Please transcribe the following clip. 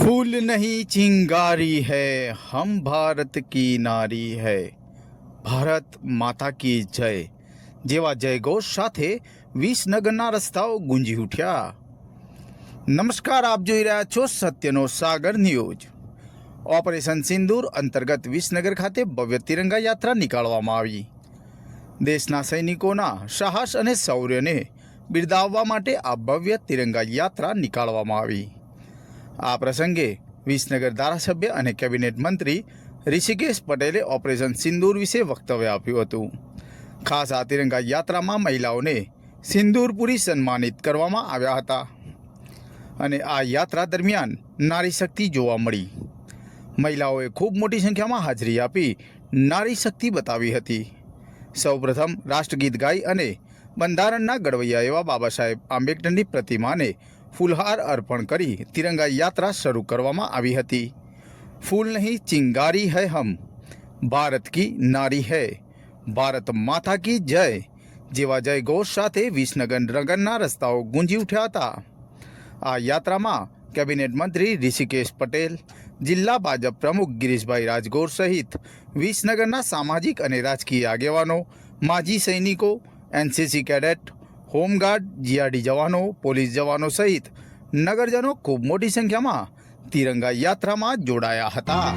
फूल नहीं चिंगारी है हम भारत की નારી है ભારત માતા કી જય જેવા જયઘોષ સાથે વિસનગરના રસ્તાઓ ગુંજી ઉઠ્યા નમસ્કાર આપ જોઈ રહ્યા છો સત્યનો સાગર ન્યૂઝ ઓપરેશન સિંદૂર અંતર્ગત વિસનગર ખાતે ભવ્ય તિરંગા યાત્રા નીકાળવામાં આવી દેશના સૈનિકોના સાહસ અને શૌર્યને બિરદાવવા માટે આ ભવ્ય તિરંગા યાત્રા નીકાળવામાં આવી આ પ્રસંગે વિસનગર ધારાસભ્ય અને કેબિનેટ મંત્રી ઋષિકેશ પટેલે ઓપરેશન સિંદૂર વિશે વક્તવ્ય આપ્યું હતું. ખાસ આ તિરંગા યાત્રામાં મહિલાઓને સિંદૂરપુરી સન્માનિત કરવામાં આવ્યા હતા. અને આ યાત્રા દરમિયાન નારી શક્તિ જોવા મળી. મહિલાઓએ ખૂબ મોટી સંખ્યામાં હાજરી આપી નારી શક્તિ બતાવી હતી. સૌપ્રથમ રાષ્ટ્રગીત ગાઈ અને બંધારણના ઘડવૈયા એવા બાબા સાહેબ આંબેડકરની પ્રતિમાને ફૂલહાર અર્પણ કરી તિરંગા યાત્રા શરૂ કરવામાં આવી હતી. ફૂલ નહીં, ચિંગારી હૈ હમ. ભારત કી નારી હૈ. ભારત માતા કી જય. જેવા જય ઘોષ સાથે વિસનગર નગરના રસ્તાઓ ગુંજી ઉઠ્યા હતા. આ યાત્રામાં કેબિનેટ મંત્રી ઋષિકેશ પટેલ, જિલ્લા ભાજપ પ્રમુખ ગિરીશભાઈ રાજગોર સહિત વિસનગરના સામાજિક અને રાજકીય આગેવાનો, માજી સૈનિકો, NCC cadet home guard GRD જવાનો પોલીસ જવાનો સહિત નગરજનો ખૂબ મોટી સંખ્યામાં તિરંગા યાત્રામાં જોડાયા હતા.